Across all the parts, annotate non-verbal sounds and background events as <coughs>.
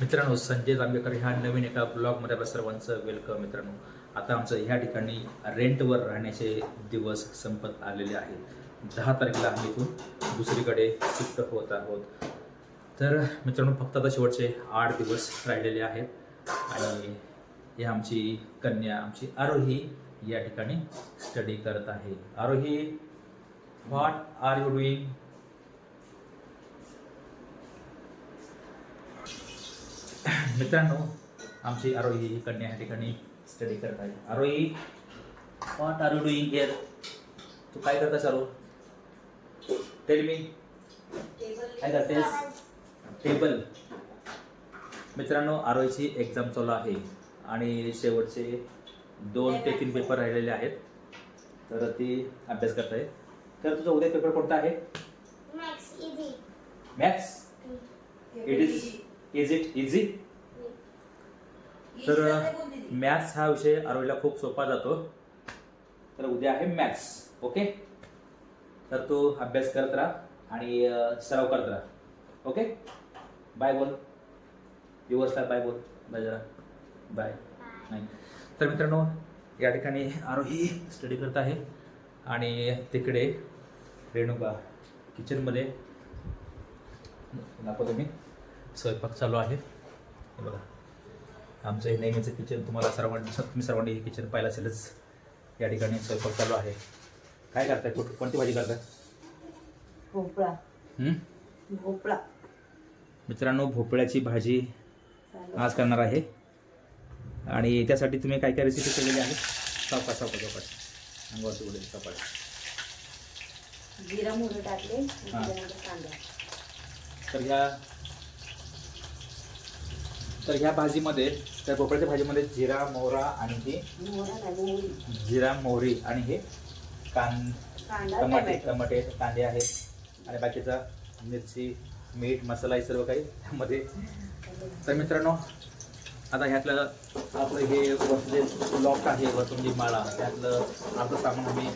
मित्रांनो संजय जांभेकर ह्या नवीन एका ब्लॉगमध्ये आपल्या सर्वांचं वेलकम मित्रांनो. आता आमचं ह्या ठिकाणी रेंटवर राहण्याचे दिवस संपत आलेले आहेत. दहा तारखेला आम्ही इथून दुसरीकडे शिफ्ट होत आहोत. तर मित्रांनो फक्त आता शेवटचे आठ दिवस राहिलेले आहेत. आणि ही आमची कन्या आमची आरोही या ठिकाणी स्टडी करत आहे. Arohi what are you doing मित्रांनो आमची आरोही ही कन्या या ठिकाणी स्टडी करत आहे. Arohi what are you doing here तू काय करतास आरो? टेल मी काय करतेस? टेबल मित्रांनो आरोहीची एक्झाम चालू आहे आणि शेवटचे दोन ते तीन पेपर राहिलेले आहेत. तर ती अभ्यास करत आहे तर तुझा उद्या पेपर कोणता आहे. Maths it is is it easy तर मॅथ्स हा विषय आरोहीला खूप सोपा जातो. तर उद्या आहे मॅथ्स ओके तर तू अभ्यास करत राहा आणि सराव करत राहा ओके बाय बोल. दिवसला बाय बोल. बाय जरा. बाय नाही तर मित्रांनो या ठिकाणी आरोही स्टडी करत आहे आणि तिकडे रेणुका किचनमध्ये दाखवतो मी. स्वयंपाक चालू आहे. हे बघा. आमचं हे नेहमीचं किचन तुम्हाला सर्वांनी तुम्ही सर्वांनी हे किचन पाहिलं असेलच. या ठिकाणी स्वयंपाक चालू आहे. काय करताय? कुठ कोणती भाजी करताय? भोपळा? भोपळा. मित्रांनो भोपळ्याची भाजी आज करणार आहे. आणि त्यासाठी तुम्ही काय काय रेसिपी केलेली आहे? सावकाश सावकाश सावकाश अंगावरती उडेल सावकाश जिरा मोहरी टाकले आणि हा. कांदा. तर ह्या तर ह्या भाजीमध्ये त्या भोपळ्याच्या भाजीमध्ये जिरा मोहरा आणि ही जिरा मोहरी आणि हे कान कांदा टमाटे टोमॅटो. कांदे आहेत. आणि बाकीचा मिरची मीठ मसाला हे सर्व काही त्यामध्ये. तर मित्रांनो आता ह्यातलं आपलं हे वरचं जे लॉक आहे वरतून जी माळा. त्यातलं आपलं सामान आम्ही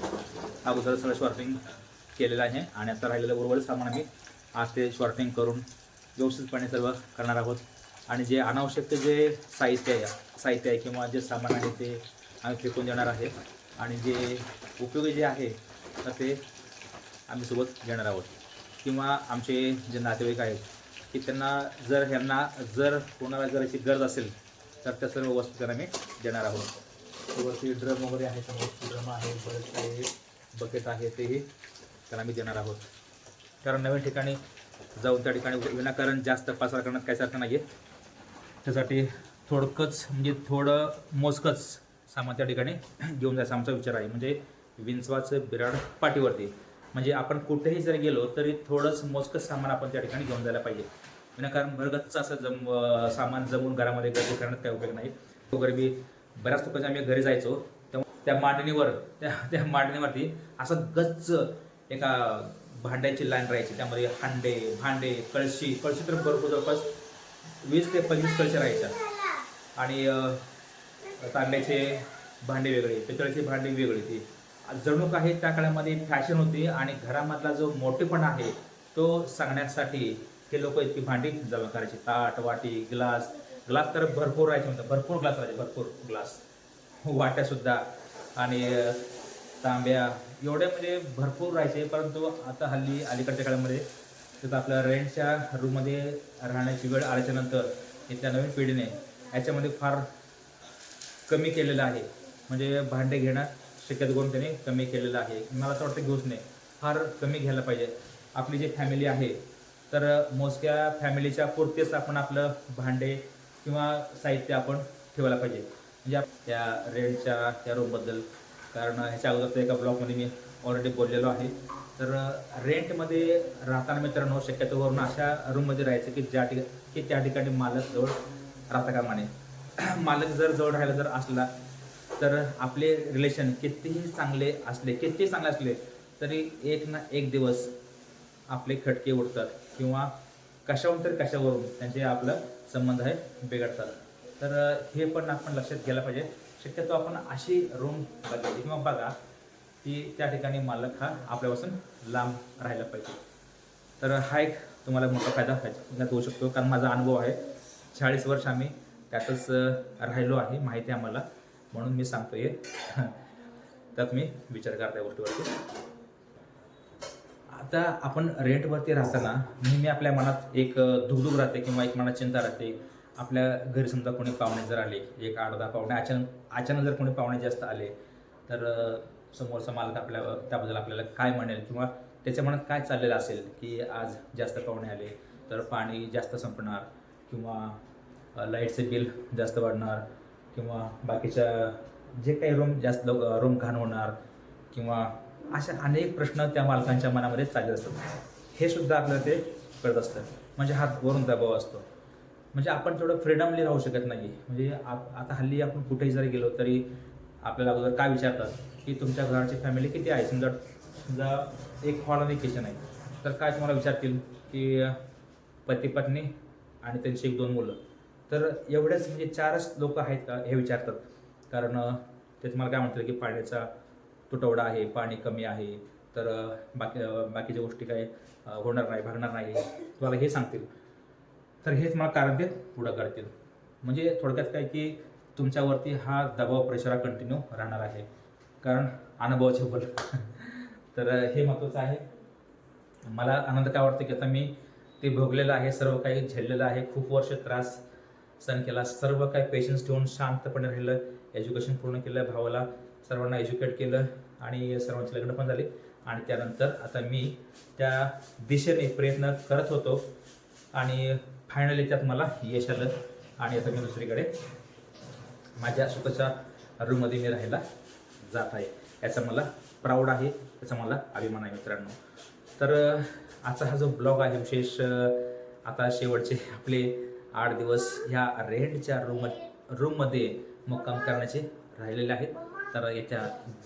अगोदर सगळं शॉर्टिंग केलेलं आहे. आणि आता राहिलेलं उर्वरित सामान आम्ही आज ते शॉर्टिंग करून व्यवस्थितपणे सर्व करणार आहोत. आणि जे अनावश्यक जे साहित्य आहे साहित्य आहे किंवा जे सामान आहे ते आम्ही फेकून देणार आहे आणि जे उपयोगी जे आहे तर ते आम्ही सोबत घेणार आहोत. किंवा आमचे जे नातेवाईक आहेत की त्यांना जर ह्यांना जर कोणाला जर याची गरज असेल तर त्या सर्व वस्तू त्यांना मी देणार आहोत. वरती ड्रम वगैरे आहे समोरची ड्रम आहे बरेचसे बकेट आहे तेही त्यांना मी देणार आहोत. कारण नवीन ठिकाणी जाऊन त्या ठिकाणी विनाकारण जास्त पसार करण्यात काहीच अर्थ नाही आहे त्यासाठी थोडकंच म्हणजे थोडं मोजकंच सामान त्या ठिकाणी घेऊन जायचा आमचा विचार आहे. म्हणजे विंचवाचं बिराड पाठीवरती. म्हणजे आपण कुठेही जर गेलो तरी थोडंच मोजकंच सामान आपण त्या ठिकाणी घेऊन जायला पाहिजे. विनाकारण भरगच्च असं जम सामान जमून घरामध्ये गर्दी करण्यात काही उपयोग नाही. वगैरे गरबी बऱ्याच लोकांच्या आम्ही घरी जायचो. तेव्हा त्या मांडणीवर त्या त्या मांडणीवरती असं गच्च एका भांड्याची लाईन राहायची. त्यामध्ये हांडे भांडे कळशी कळशी तर भरपूर जवळपास वीस ते पंचवीस कळशा राहायच्या. आणि तांब्याचे भांडे वेगळे पितळेची भांडी वेगळी ती जणू काही त्या काळामध्ये फॅशन होती आणि घरामधला जो मोठेपणा आहे तो सांगण्यासाठी हे लोक इतकी भांडी जमा करायची. ताट वाटी ग्लास ग्लास तर भरपूर राहायचे म्हणतात. भरपूर ग्लास राहायचे भरपूर ग्लास. वाट्यासुद्धा आणि तांब्या एवढे म्हणजे भरपूर राहायचे. परंतु आता हल्ली अलीकडच्या काळामध्ये तिथं आपल्या रेंटच्या रूममध्ये राहण्याची वेळ आल्याच्यानंतर इथल्या नवीन पिढीने याच्यामध्ये फार कमी केलेलं आहे. म्हणजे भांडे घेणं शक्यतो करून त्यांनी कमी केलेलं आहे. मला तर वाटतं घेऊच नाही फार कमी घ्यायला पाहिजे. आपली जी फॅमिली आहे तर मोजक्या फॅमिलीच्या पुरतेच आपण आपलं भांडे किंवा साहित्य आपण ठेवायला पाहिजे. म्हणजे त्या रेंटच्या त्या रूमबद्दल कारण ह्याच्या अगोदर एका ब्लॉगमध्ये मी ऑलरेडी बोललेलो आहे. तर रेंटमध्ये राहताना मित्रांनो शक्यतो वरून अशा रूममध्ये राहायचं की ज्या ठिकाणी की त्या ठिकाणी मालक जवळ राहता कामा नये. <clears throat> मालक जर जवळ राहायला जर असला तर आपले रिलेशन कितीही चांगले असले कितीही चांगले असले तरी एक ना एक दिवस आपले खटके उडतात किंवा कशावरून तरी कशावरून त्यांचे आपलं संबंध आहे बिघडतात. तर हे पण आपण लक्षात घ्यायला पाहिजे. शक्यतो आपण अशी रूम बघायची. किंवा बघा की त्या ठिकाणी मालक हा आपल्यापासून लांब राहायला पाहिजे. तर हा एक तुम्हाला मोठा फायदा फायदा होऊ शकतो कारण माझा अनुभव आहे. चाळीस वर्ष आम्ही त्यातच राहिलो आहे माहिती आहे आम्हाला. म्हणून मी सांगतो आहे <laughs> त्यात मी विचार करता या गोष्टीवरती. आता आपण रेंटवरती राहताना नेहमी आपल्या मनात एक धुगधुग राहते किंवा एक मनात चिंता राहते. आपल्या घरी समजा कोणी पाहुणे जर आले एक आठ दहा पाहुणे अचानक अचानक जर कोणी पाहुणे जास्त आले तर समोरचा मालक आपल्या त्याबद्दल आपल्याला काय म्हणेल किंवा त्याच्या मनात काय चाललेलं असेल की आज जास्त पाहुणे आले तर पाणी जास्त संपणार किंवा लाईटचे बिल जास्त वाढणार किंवा बाकीच्या जे काही रूम जास्त लोक रूम घाण होणार किंवा अशा अनेक प्रश्न त्या मालकांच्या मनामध्ये चालले असतात. हे सुद्धा आपल्याला ते करत असतं. म्हणजे हा वरून दबाव असतो. म्हणजे आपण तेवढं फ्रीडमली राहू शकत नाही. म्हणजे आप आता हल्ली आपण कुठेही जरी गेलो तरी आपल्याला अगोदर काय विचारतात? की तुमच्या घराची फॅमिली किती आहे? समजा समजा एक हॉल आणि किचन आहे. तर काय तुम्हाला विचारतील की पती पत्नी आणि त्यांची एक दोन मुलं. तर एवढेच म्हणजे चारच लोक आहेत का? हे विचारतात. कारण ते तुम्हाला काय म्हणतील की पाण्याचा तुटवडा आहे पाणी कमी आहे तर बाकी बाकीच्या गोष्टी काय होणार नाही भागणार नाही तुम्हाला हे सांगतील. तर हेच मला कारण ते पुढं करतील. म्हणजे थोडक्यात काय की तुमच्यावरती हा दबाव प्रेशर हा कंटिन्यू राहणार आहे. कारण अनुभवाचे बल. तर हे महत्त्वाचं आहे. मला आनंद काय वाटतं की आता मी ते भोगलेलं आहे सर्व काही झेललेलं आहे. खूप वर्ष त्रास सहन केला. सर्व काही पेशन्स ठेवून शांतपणे राहिलं. एज्युकेशन पूर्ण केलं भावाला सर्वांना एज्युकेट केलं आणि सर्वांचे लग्न पण झाले. आणि त्यानंतर आता मी त्या दिशेने प्रयत्न करत होतो आणि फायनली त्यात मला यश आलं. आणि आता मी दुसरीकडे माझ्या स्वतःच्या रूममध्ये मी राहिला. जात आहे. याचा मला प्राऊड आहे याचा मला अभिमान आहे मित्रांनो. तर आजचा हा जो ब्लॉग आहे विशेष आता शेवटचे आपले आठ दिवस ह्या रेंटच्या रूम रूममध्ये मुक्काम करण्याचे राहिलेले आहेत. तर येत्या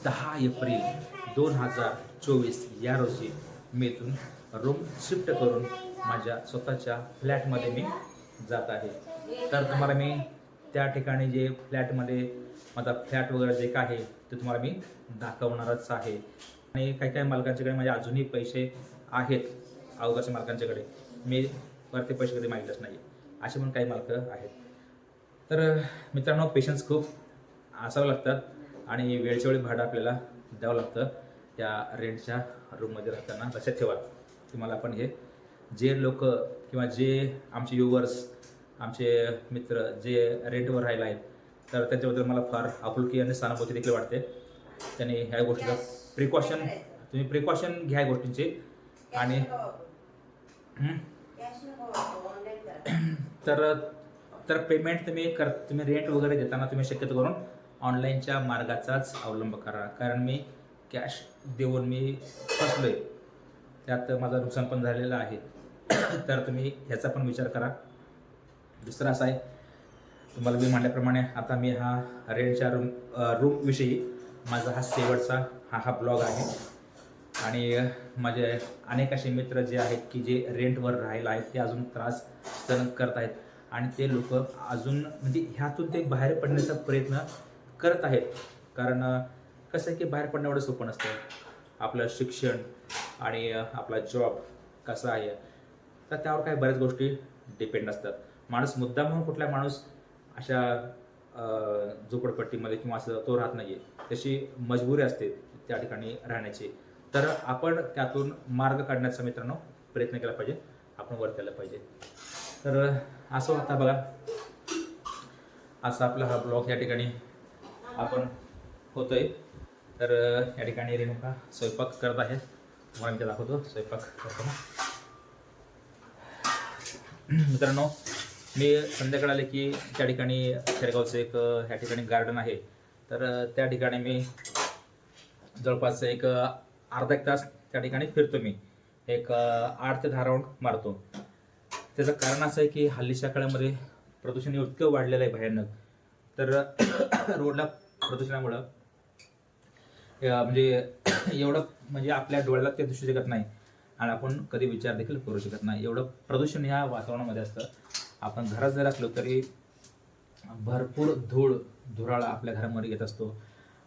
दहा एप्रिल दोन हजार चोवीस या रोजी मी इथून रूम शिफ्ट करून माझ्या स्वतःच्या फ्लॅटमध्ये मी जात आहे. तर तुम्हाला मी त्या ठिकाणी जे फ्लॅटमध्ये माझा फ्लॅट वगैरे जे काय आहे ते तुम्हाला मी दाखवणारच आहे. आणि काही काही मालकांच्याकडे माझे अजूनही पैसे आहेत अवघाच्या मालकांच्याकडे. मी वरती पैसे कधी मागितलंच नाही असे पण काही मालक आहेत. तर मित्रांनो पेशन्स खूप असावं लागतात आणि वेळच्या वेळी भाडं आपल्याला द्यावं लागतं त्या रेंटच्या रूममध्ये राहताना. लक्षात ठेवा तुम्हाला आपण हे जे लोक किंवा जे आमचे युवर्स आमचे मित्र जे रेंटवर राहिला आहेत तर त्यांच्याबद्दल मला फार आपुलकी आणि सहानुभूती देखील वाटते. त्यांनी ह्या गोष्टीचं प्रिकॉशन तुम्ही प्रिकॉशन घ्या या गोष्टींची. आणि हं? <clears throat> तर तर पेमेंट तुम्ही कर तुम्ही रेंट वगैरे देताना तुम्ही शक्यतो करून ऑनलाईनच्या मार्गाचाच अवलंब करा. कारण मी कॅश देऊन मी फसलो आहे त्यात माझं नुकसान पण झालेलं आहे. <clears throat> तर तुम्ही ह्याचा पण विचार करा. दुसरं असं आहे तुम्हाला मी म्हटल्याप्रमाणे आता मी हा रेंटच्या रूम रूमविषयी माझा हा शेवटचा हा हा ब्लॉग आहे. आणि माझे अनेक असे मित्र जे आहेत की जे रेंटवर राहिला आहेत ते अजून त्रास सहन करत आहेत. आणि ते लोक अजून म्हणजे ह्यातून ते बाहेर पडण्याचा प्रयत्न करत आहेत. कारण कसं आहे की बाहेर पडणं एवढं सोपं नसतं. आपलं शिक्षण आणि आपला जॉब कसा आहे तर त्यावर काही बऱ्याच गोष्टी डिपेंड असतात. माणूस मुद्दा म्हणून कुठला माणूस अशा झोपडपट्टीमध्ये किंवा असं तो राहत नाही आहे तशी मजबुरी असते त्या ठिकाणी राहण्याची. तर आपण त्यातून मार्ग काढण्याचा मित्रांनो प्रयत्न केला पाहिजे. आपण वर केला पाहिजे. तर असं होता बघा. असा आपला हा ब्लॉग या ठिकाणी आपण होतोय. तर या ठिकाणी रेणुका स्वयंपाक करत आहे. तुम्हाला मी दाखवतो. स्वयंपाक करताना. मित्रांनो मी संध्याकाळ आले की त्या ठिकाणी खेडगावचं एक ह्या ठिकाणी गार्डन आहे. तर त्या ठिकाणी मी जवळपास एक अर्धा एक तास त्या ठिकाणी फिरतो मी. एक आठ ते दहा राऊंड मारतो. त्याचं कारण असं आहे की हल्लीच्या काळामध्ये प्रदूषण इतकं वाढलेलं आहे भयानक. तर <coughs> रोडला प्रदूषणामुळं म्हणजे एवढं म्हणजे आपल्या डोळ्याला ते दिसू शकत नाही. आणि आपण कधी विचार देखील करू शकत नाही. एवढं प्रदूषण ह्या वातावरणामध्ये असतं. आपण घरात जर असलो तरी भरपूर धूळ धुराळा आपल्या घरामध्ये येत असतो.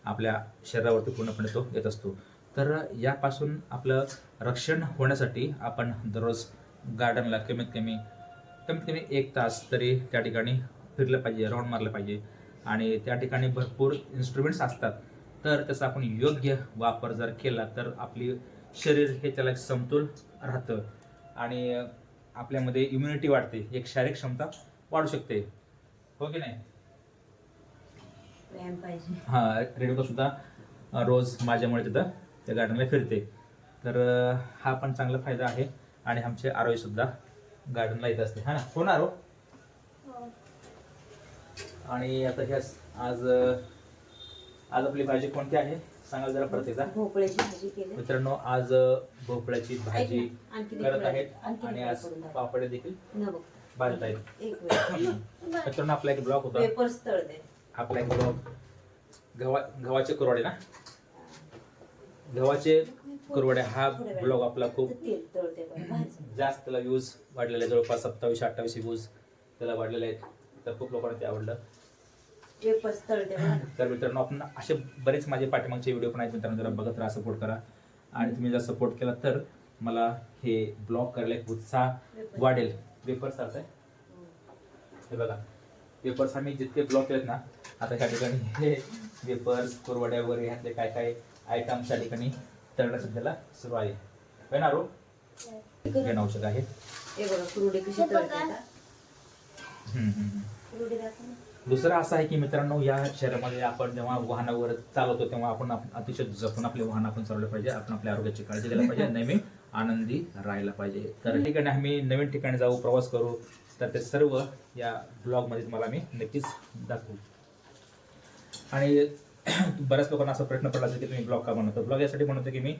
आपल्या शरीरावरती पूर्णपणे तो येत असतो. तर यापासून आपलं रक्षण होण्यासाठी आपण दररोज गार्डनला कमीत कमी कमीत कमी एक तास तरी त्या ठिकाणी फिरलं पाहिजे राऊंड मारलं पाहिजे. आणि त्या ठिकाणी भरपूर इन्स्ट्रुमेंट्स असतात. तर त्याचा आपण योग्य वापर जर केला तर आपली शरीर हे त्याला समतोल राहतं. आणि आपल्यामध्ये इम्युनिटी वाढते एक शारीरिक क्षमता वाढू शकते. हो की नाही? हा रेणुका सुद्धा रोज माझ्यामुळे तिथं त्या गार्डनला फिरते. तर हा पण चांगला फायदा आहे आणि आमचे आरोग्य सुद्धा गार्डनला येत असते. हा ना? हो. ना आरो हो. आणि आता ह्या आज आज आपली भाजी कोणती आहे? सांगा जरा परत एकदा? भोपळ्याची भाजी केली. मित्रांनो आज भोपळ्याची भाजी एक करत वेळ- आहेत आणि आज करून दाखव. पापड देखील न बघ भाजत आहेत. एक वेळ <clears throat> मित्रांनो आपला एक ब्लॉग होता. दे. आपला एक ब्लॉग गव्हा गव्हाचे कुरवडे ना? गव्हाचे कुरवडे हा ब्लॉग आपला खूप तेल तळते बरं, भाजी जास्त त्याला व्ह्यूज वाढलेले आहेत. जवळपास सत्तावीसशे अठ्ठावीसशे व्ह्यूज त्याला वाढलेले आहेत. तर खूप लोकांना ते आवडलं. तर मित्रांनो आपण असे बरेच माझे पाठीमागचे व्हिडिओ पण आहेत मित्रांनो जरा बघत राहा सपोर्ट करा. आणि तुम्ही जर सपोर्ट केला तर मला हे ब्लॉग करायला एक उत्साह वाढेल. पेपर्स आहे. हे बघा. पेपर्स आम्ही जितके ब्लॉग केलेत ना आता ह्या ठिकाणी हे पेपर्स कुरवड्या वगैरे ह्यातले काय काय आयटम्स त्या ठिकाणी तळणं सध्याला सुरू आहे. ना रो? घेणं आवश्यक आहे. हे बघा कुरुडे कशी हे बघा. तळते का? हम्म, हम्म, हम्म. कुरुडे दाखव ना. दुसरं असं आहे की मित्रांनो या शहरामध्ये आपण जेव्हा वाहनावर चालवतो तेव्हा आपण आप- अतिशय जपून आपले वाहन आपण चालवलं पाहिजे. आपण आपल्या आरोग्याची काळजी घ्यायला पाहिजे. नेहमी आनंदी राहायला पाहिजे. तर ठिकाणी आम्ही नवीन ठिकाणी जाऊ प्रवास करू. तर ते सर्व या ब्लॉगमध्ये तुम्हाला मी नक्कीच दाखवू. आणि <clears throat> बऱ्याच लोकांना असा प्रश्न पडला असेल की तुम्ही ब्लॉग का बनवतो? ब्लॉग यासाठी बनवतो की मी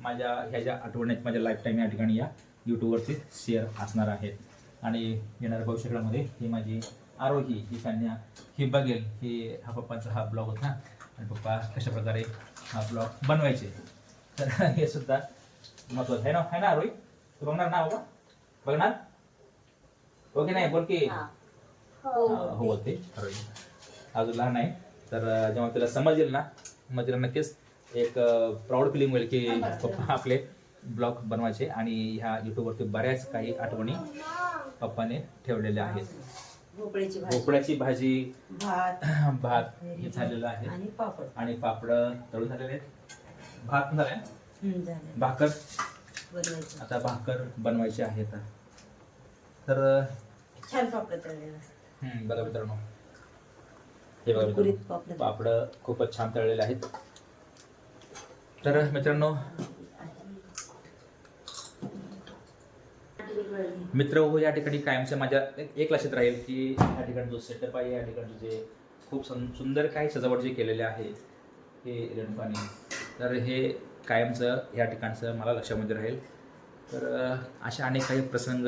माझ्या ह्या ज्या आठवणी आहेत माझ्या लाईफ टाईम या ठिकाणी या यूट्यूबवरती शेअर असणार आहेत आणि येणाऱ्या भविष्यकाळामध्ये ही माझी आरोही ही कन्या ही बघेल ही हा पप्पांचा हा ब्लॉग होता. आणि पप्पा कशा प्रकारे हा ब्लॉग बनवायचे. तर हे सुद्धा महत्वाचं आहे ना? आहे ना आरोही? तू बघणार ना बाबा बघणार? हो की नाही बोल की. हा. बोलते आरोही. अजून लहान आहे. तर जेव्हा तिला समजेल ना मग तिला नक्कीच एक प्राऊड फिलिंग होईल की पप्पा आपले ब्लॉग बनवायचे. आणि ह्या युट्यूबवरती बऱ्याच काही आठवणी पप्पाने ठेवलेल्या आहेत. भोपळ्याची भाजी. भोपळ्याची भाजी भात. <clears throat> भात हे झालेलं आहे. आणि पापड. आणि पापड तळून झालेले आहेत. भात हम्म, झालं. भाकर? बनवायचं. आता भाकर बनवायची आहे आता. तर छान पापड तळलेलं असतं. हम्म, बघा मित्रांनो. हे बघा कुरकुरीत मित्रांनो पापड पापड खूपच छान तळलेले आहेत. तर मित्रांनो मित्र हो या ठिकाणी कायमच्या माझ्या एक लक्षात राहील की या ठिकाणी जो सेटअप आहे या ठिकाणी जे खूप सं सुंदर काही सजावट जे केलेले आहे हे रेणुकाने तर हे कायमचं या ठिकाणचं मला लक्षामध्ये राहील. तर अशा अनेक काही प्रसंग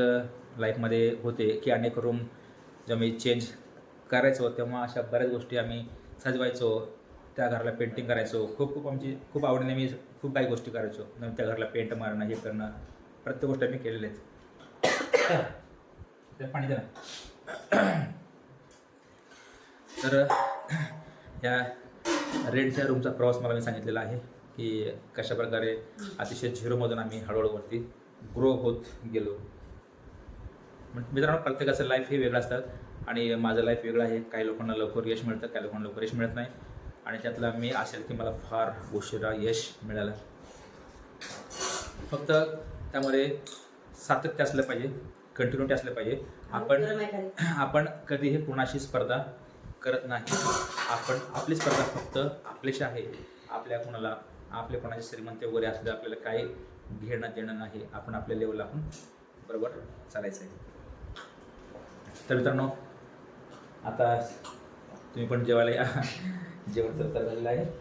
लाईफमध्ये होते की अनेक रूम जेव्हा मी चेंज करायचो तेव्हा अशा बऱ्याच गोष्टी आम्ही सजवायचो त्या घराला पेंटिंग करायचो. खूप खूप आमची खूप आवडीने मी खूप काही गोष्टी करायचो. त्या घराला पेंट मारणं हे करणं प्रत्येक गोष्ट आम्ही केलेल्या आहेत. <coughs> पाणी द्या <coughs> तर <coughs> या रेडच्या रूमचा प्रवास मला मी सांगितलेला आहे की कशा प्रकारे अतिशय झिरोमधून आम्ही हळूहळूवरती ग्रो होत गेलो. मित्रांनो प्रत्येकाचं लाईफ हे वेगळं असतं आणि माझं लाईफ वेगळं आहे. काही लोकांना लवकर यश मिळतं काही लोकांना लवकर यश मिळत नाही. आणि त्यातला मी असेल की मला फार उशिरा यश मिळालं. फक्त त्यामध्ये सातत्य असलं पाहिजे कंटिन्युटी असलं पाहिजे. आपण. <clears throat> आपण कधीही कुणाशी स्पर्धा करत नाही. आपण आपली स्पर्धा फक्त आपलीशी आहे. आपल्या कोणाला आपले कोणाचे श्रीमंत वगैरे असले आपल्याला काही घेणं देणं नाही. आपण आपल्या लेवलला आपण बरोबर चालायचं आहे. तर मित्रांनो आता तुम्ही पण जेवायला या. <laughs> जेवण तर झालेलं आहे.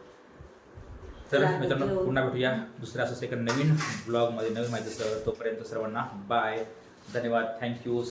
तर मित्रांनो. पुन्हा भेटूया दुसऱ्या असंच एका नवीन ब्लॉगमध्ये नवीन माहितीसह तोपर्यंत सर्वांना बाय धन्यवाद. थँक्यू